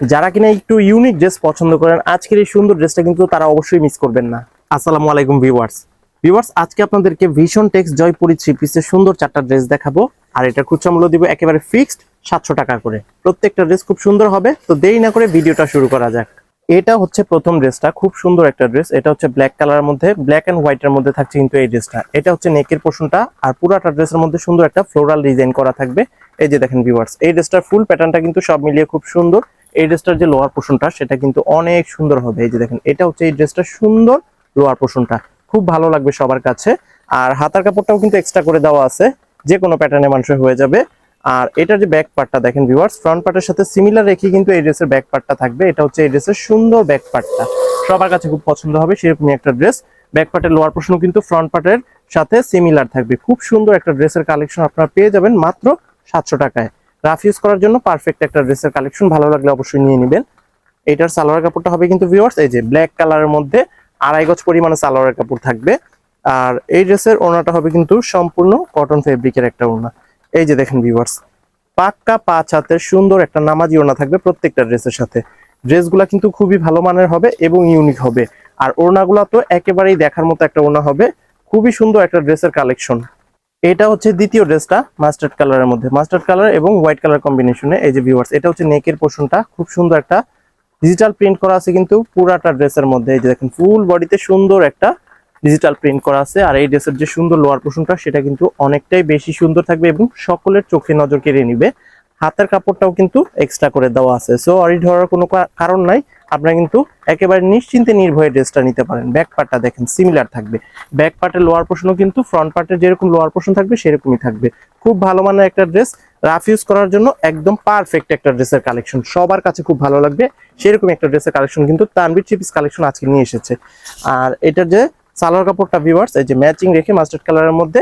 যারা কিনা একটু ইউনিক ড্রেস পছন্দ করেন, আজকের এই সুন্দর ড্রেসটা কিন্তু তারা অবশ্যই মিস করবেন না। আসসালামু আলাইকুম ভিউয়ার্স ভিউয়ার্স আজকে আপনাদেরকে ভীষণ টেক্স জয়পুরি থ্রি পিসের সুন্দর চারটা ড্রেস দেখাবো। আর এটা খুচরা মূল্য দিব একেবারে ফিক্সড সাতশো টাকা করে। প্রত্যেকটা ড্রেস খুব সুন্দর হবে, তো দেরি না করে ভিডিওটা শুরু করা যাক। এটা হচ্ছে প্রথম ড্রেসটা খুব সুন্দর একটা ড্রেস এটা হচ্ছে ব্ল্যাক কালারের মধ্যে ব্ল্যাক এন্ড হোয়াইটের মধ্যে থাকছে কিন্তু এই ড্রেসটা এটা হচ্ছে নেকের পোর্শনটা আর পুরাটা ড্রেসের মধ্যে সুন্দর একটা ফ্লোরাল ডিজাইন করা থাকবে। এই যে দেখেন ভিউয়ার্স এই ড্রেসটার ফুল প্যাটার্নটা কিন্তু সব মিলিয়ে খুব সুন্দর। এই ড্রেসটার যে লোয়ার পোর্শনটা, সেটা কিন্তু অনেক সুন্দর হবে। এই যে দেখেন, এটা হচ্ছে এই ড্রেসটা সুন্দর লোয়ার পোর্শনটা। খুব ভালো লাগবে সবার কাছে। আর হাতার কাপড়টাও কিন্তু এক্সট্রা করে দেওয়া আছে। যে কোনো প্যাটার্নে মানুষের হয়ে যাবে। আর এটার যে ব্যাক পার্টটা দেখেন ভিউয়ার্স ফ্রন্ট পার্টের সাথে সিমিলার রেখে কিন্তু এই ড্রেসের ব্যাক পার্টটা থাকবে। এটা হচ্ছে এই ড্রেসের সুন্দর ব্যাক পার্টটা সবার কাছে খুব পছন্দ হবে সেরকমই একটা ড্রেস ব্যাক পার্টের লোয়ার পোর্শনও কিন্তু ফ্রন্ট পার্টের সাথে সিমিলার থাকবে। খুব সুন্দর একটা ড্রেসের কালেকশন আপনারা পেয়ে যাবেন মাত্র সাতশো টাকায়। রাফ ইউজ করার জন্য পারফেক্ট একটা ড্রেসের কালেকশন ভালো লাগলে অবশ্যই নিয়ে নেবেন। এটার সালোয়ার কাপড়টা হবে কিন্তু ভিউয়ার্স এই যে ব্ল্যাক কালারের মধ্যে আড়াই গজ পরিমাণে সালোয়ারের কাপড় থাকবে। আর এই ড্রেসের ওড়নাটা হবে কিন্তু সম্পূর্ণ কটন ফেব্রিকের একটা ওড়না। এই যে দেখেন ভিউয়ার্স পাক্কা পাঁচ হাতের সুন্দর একটা নামাজি ওড়না থাকবে প্রত্যেকটা ড্রেসের সাথে। ড্রেসগুলা কিন্তু খুবই ভালো মানের হবে এবং ইউনিক হবে। আর ওড়নাগুলা তো একেবারেই দেখার মতো একটা ওড়না হবে। খুবই সুন্দর একটা ড্রেসের কালেকশন এটা হচ্ছে দ্বিতীয় ড্রেসটা মাস্টার্ড কালারের মধ্যে। মাস্টার্ড কালার এবং হোয়াইট কালার কম্বিনেশনে এই যে ভিউয়ার্স এটা হচ্ছে নেকের পোর্শনটা খুব সুন্দর একটা ডিজিটাল প্রিন্ট করা আছে কিন্তু পুরাটা ড্রেসের মধ্যে। এই যে দেখেন ফুল বডিতে সুন্দর একটা ডিজিটাল প্রিন্ট করা আছে। আর এই ড্রেসের যে সুন্দর লোয়ার পোর্শনটা সেটা কিন্তু অনেকটাই বেশি সুন্দর থাকবে এবং সকলের চোখে নজর কেড়ে নিবে। হাতের কাপড়টাও কিন্তু এক্সট্রা করে দেওয়া আছে। সো অরি ধরার কোনো কারণ নাই। আপনারা কিন্তু একেবারে নিশ্চিন্তে নির্ভয়ে ড্রেসটা নিতে পারেন। ব্যাক পার্টটা দেখেন সিমিলার থাকবে। ব্যাক পার্টের লোয়ার পোর্শনও কিন্তু ফ্রন্ট পার্টের যেরকম লোয়ার পোর্শন থাকবে, সেরকমই থাকবে। খুব ভালো মানের একটা ড্রেস রাফ ইউজ করার জন্য একদম পারফেক্ট একটা ড্রেসের কালেকশন সবার কাছে খুব ভালো লাগবে। সেরকম একটা ড্রেসের কালেকশন কিন্তু তানবির চিপিস কালেকশন আজকে নিয়ে এসেছে। আর এটার যে সালোয়ার কাপড়টা ভিউয়ার্স এই যে ম্যাচিং রেখে মাস্টার্ড কালারের মধ্যে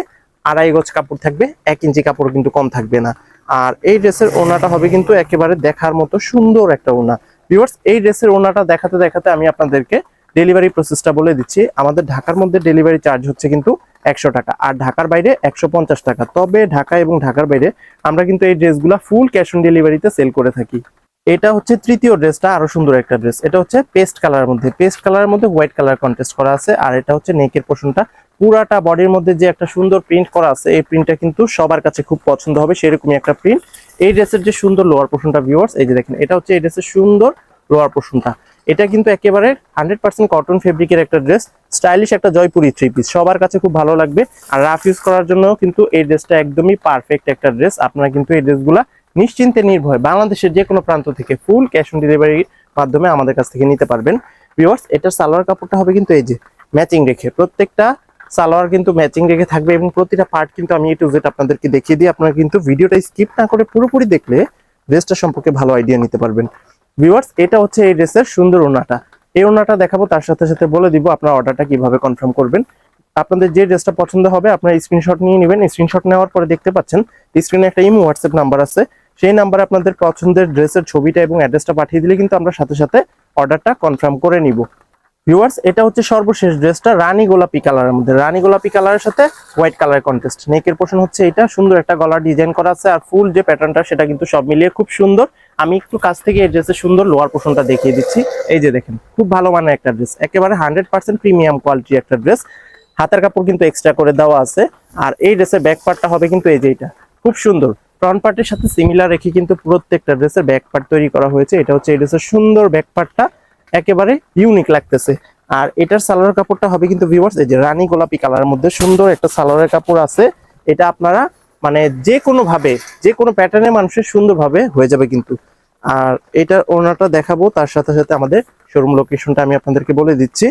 আড়াই গজ কাপড় থাকবে, এক ইঞ্চি কাপড় কিন্তু কম থাকবে না। আর এই ড্রেসের ওনাটা হবে কিন্তু একেবারে দেখার মতো সুন্দর একটা ওনা। ভিউয়ার্স, এই ড্রেসের ওনাটা দেখাতে দেখাতে আমি আপনাদেরকে ডেলিভারি প্রসেসটা বলে দিচ্ছি। আমাদের ঢাকার মধ্যে ডেলিভারি চার্জ হচ্ছে কিন্তু একশো টাকা, আর ঢাকার বাইরে একশো পঞ্চাশ টাকা। তবে ঢাকা এবং ঢাকার বাইরে আমরা কিন্তু এই ড্রেসগুলা ফুল ক্যাশ অন ডেলিভারিতে সেল করে থাকি। এটা হচ্ছে তৃতীয় ড্রেসটা, আরও সুন্দর একটা ড্রেস। এটা হচ্ছে পেস্ট কালারের মধ্যে। পেস্ট কালারের মধ্যে হোয়াইট কালার কন্টেস্ট করা আছে, আর এটা হচ্ছে নেকের পোর্শনটা পুরাটা বডির মধ্যে যে একটা সুন্দর প্রিন্ট করা আছে, এই প্রিন্টটা কিন্তু সবার কাছে খুব পছন্দ হবে, সেরকমই একটা প্রিন্ট এই ড্রেসের যে সুন্দর লোয়ার পোর্শনটা ভিউয়ার্স এই যে দেখেন, এটা হচ্ছে এই ড্রেসের সুন্দর লোয়ার পোর্শনটা এটা কিন্তু একেবারে হান্ড্রেড পার্সেন্ট কটন ফেব্রিকের একটা ড্রেস স্টাইলিশ একটা জয়পুরি থ্রি পিস সবার কাছে খুব ভালো লাগবে। আর রাফ ইউজ করার জন্য কিন্তু এই ড্রেসটা একদমই পারফেক্ট একটা ড্রেস আপনারা কিন্তু এই ড্রেসগুলা নিশ্চিন্তে নির্ভয় বাংলাদেশের যে কোনো প্রান্ত থেকে ফুল ক্যাশ অন ডেলিভারির মাধ্যমে আমাদের কাছ থেকে নিতে পারবেন। ভিউয়ার্স এটার সালোয়ার কাপড়টা হবে কিন্তু এই যে ম্যাচিং রেখে প্রত্যেকটা সালোয়ার কিন্তু ম্যাচিং রেখে থাকবে এবং প্রতিটা পার্ট কিন্তু আমি জেড আপনাদেরকে দেখিয়ে দিই। আপনারা কিন্তু ভিডিওটা স্কিপ না করে পুরোপুরি দেখলে ড্রেসটা সম্পর্কে ভালো আইডিয়া নিতে পারবেন। ভিউয়ার্স এটা হচ্ছে এই ড্রেসের সুন্দর ওনাটা এই ওনাটা দেখাবো, তার সাথে সাথে বলে দিব আপনার অর্ডারটা কীভাবে কনফার্ম করবেন। আপনাদের যে ড্রেসটা পছন্দ হবে, আপনারা স্ক্রিনশট নিয়ে নেবেন। স্ক্রিনশট নেওয়ার পরে দেখতে পাচ্ছেন স্ক্রিনে একটা ইমো হোয়াটসঅ্যাপ নাম্বার আছে। সেই নাম্বারে আপনাদের পছন্দের ড্রেসের ছবিটা এবং অ্যাড্রেসটা পাঠিয়ে দিলে কিন্তু আমরা সাথে সাথে অর্ডারটা কনফার্ম করে নিব। ভিউয়ার্স এটা হচ্ছে সর্বশেষ ড্রেসটা রানী গোলাপি কালারের মধ্যে। রানী গোলাপি কালারের সাথে হোয়াইট কালার কন্টেস্ট নেকের পোর্শন হচ্ছে এটা, সুন্দর একটা গলার ডিজাইন করা আছে আর ফুল যে প্যাটার্নটা সেটা কিন্তু সব মিলিয়ে খুব সুন্দর। আমি একটু কাছ থেকে এই ড্রেসের সুন্দর লোয়ার পোর্শনটা দেখিয়ে দিচ্ছি। এই যে দেখেন, খুব ভালো মানের একটা ড্রেস। একেবারে হান্ড্রেড পার্সেন্ট প্রিমিয়াম কোয়ালিটি একটা ড্রেস। হাতের কাপড় কিন্তু এক্সট্রা করে দেওয়া আছে। আর এই ড্রেসের ব্যাক পার্টটা হবে কিন্তু এই যে এটা। খুব সুন্দর। ফ্রন্ট পার্টের সাথে সিমিলার রেখে কিন্তু প্রত্যেকটা ড্রেসের ব্যাক পার্ট তৈরি করা হয়েছে। এটা হচ্ছে এই ড্রেসের সুন্দর ব্যাক পার্টটা একেবারে ইউনিক লাগতেছে। আর এটার সালোয়ার কাপড়টা হবে কিন্তু ভিউয়ার্স এই যে রানী গোলাপি কালারের মধ্যে সুন্দর একটা সালোয়ারের কাপড় আছে। এটা আপনারা মানে যে কোনো ভাবে যে কোনো প্যাটার্নে মানুষের সুন্দরভাবে হয়ে যাবে কিন্তু। আর এটার ওনাটা দেখাবো, তার সাথে সাথে আমাদের শোরুম লোকেশনটা আমি আপনাদেরকে বলে দিচ্ছি।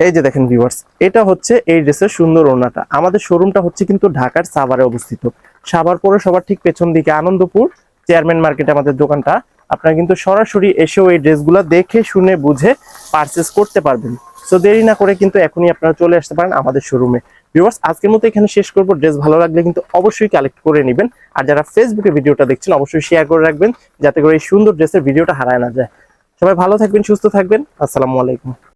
এই যে দেখেন ভিউয়ার্স এটা হচ্ছে এই ড্রেসের সুন্দর ওড়নাটা আমাদের শোরুমটা হচ্ছে কিন্তু ঢাকার সাভারে অবস্থিত। সাভার পরে সবার ঠিক পেছন দিকে আনন্দপুর চেয়ারম্যান মার্কেটে আমাদের দোকানটা। আপনারা কিন্তু সরাসরি এসেও এই ড্রেসগুলো দেখে, শুনে, বুঝে পারচেস করতে পারবেন। সো দেরি না করে কিন্তু এখনই আপনারা চলে আসতে পারেন আমাদের শোরুমে ভিউয়ার্স আজকের মতো এখানে শেষ করব। ড্রেস ভালো লাগলে কিন্তু অবশ্যই কালেক্ট করে নেবেন। আর যারা ফেসবুকে ভিডিওটা দেখছেন, অবশ্যই শেয়ার করে রাখবেন, যাতে করে এই সুন্দর ড্রেসের ভিডিওটা হারায় না যায়। সবাই ভালো থাকবেন, সুস্থ থাকবেন। আসসালামু আলাইকুম।